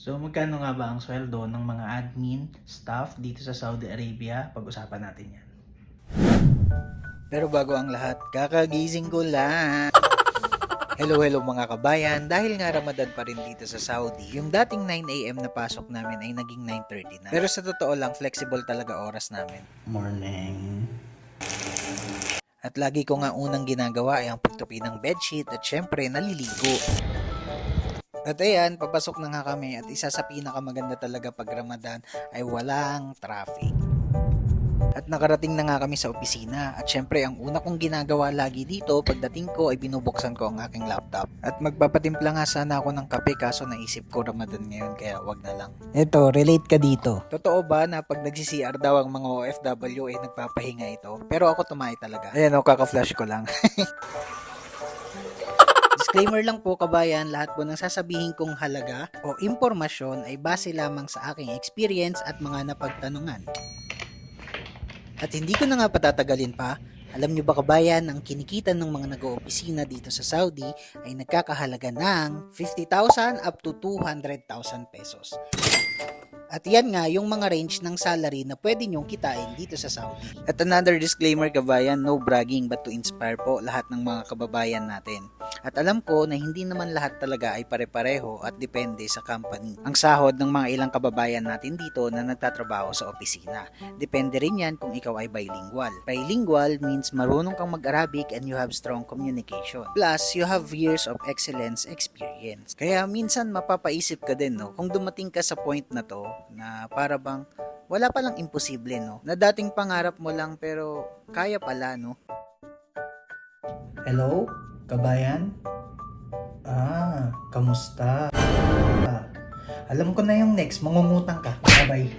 So magkano nga ba ang sweldo ng mga admin, staff dito sa Saudi Arabia? Pag-usapan natin yan. Pero bago ang lahat, kakagising ko lang. Hello, hello mga kabayan. Dahil nga Ramadan pa rin dito sa Saudi, yung dating 9am na pasok namin ay naging 9.30 na. Pero sa totoo lang, flexible talaga oras namin. Morning. At lagi ko nga unang ginagawa ay ang pagtupi ng bedsheet at syempre naliligo. At ayan, papasok na nga kami at isa sa pinakamaganda talaga pag Ramadan ay walang traffic. At nakarating na nga kami sa opisina at syempre ang una kong ginagawa lagi dito pagdating ko ay binubuksan ko ang aking laptop. At magpapatimpla nga sana ako ng kape kaso naisip ko Ramadan ngayon kaya wag na lang. Eto, relate ka dito. Totoo ba na pag nagsi-CR daw ang mga OFW ay nagpapahinga ito? Pero ako tumayo talaga. Ayan o, kaka-flash ko lang. Disclaimer lang po kabayan, lahat po ng sasabihin kong halaga o impormasyon ay base lamang sa aking experience at mga napagtanungan. At hindi ko na nga patatagalin pa, alam nyo ba kabayan, ang kinikita ng mga nag-oopisina dito sa Saudi ay nagkakahalaga ng 50,000 up to 200,000 pesos. At yan nga yung mga range ng salary na pwede nyong kitain dito sa Saudi. At another disclaimer kabayan, no bragging but to inspire po lahat ng mga kababayan natin. At alam ko na hindi naman lahat talaga ay pare-pareho at depende sa company. Ang sahod ng mga ilang kababayan natin dito na nagtatrabaho sa opisina. Depende rin yan kung ikaw ay bilingual. Bilingual means marunong kang mag-Arabic and you have strong communication. Plus, you have years of excellence experience. Kaya minsan mapapaisip ka din, no? Kung dumating ka sa point na to, na para bang wala palang imposible, no? Na dating pangarap mo lang pero kaya pala, no? Hello, kabayan? Ah, kamusta? Ah, alam ko na yung next, mangungutang ka. Bye-bye.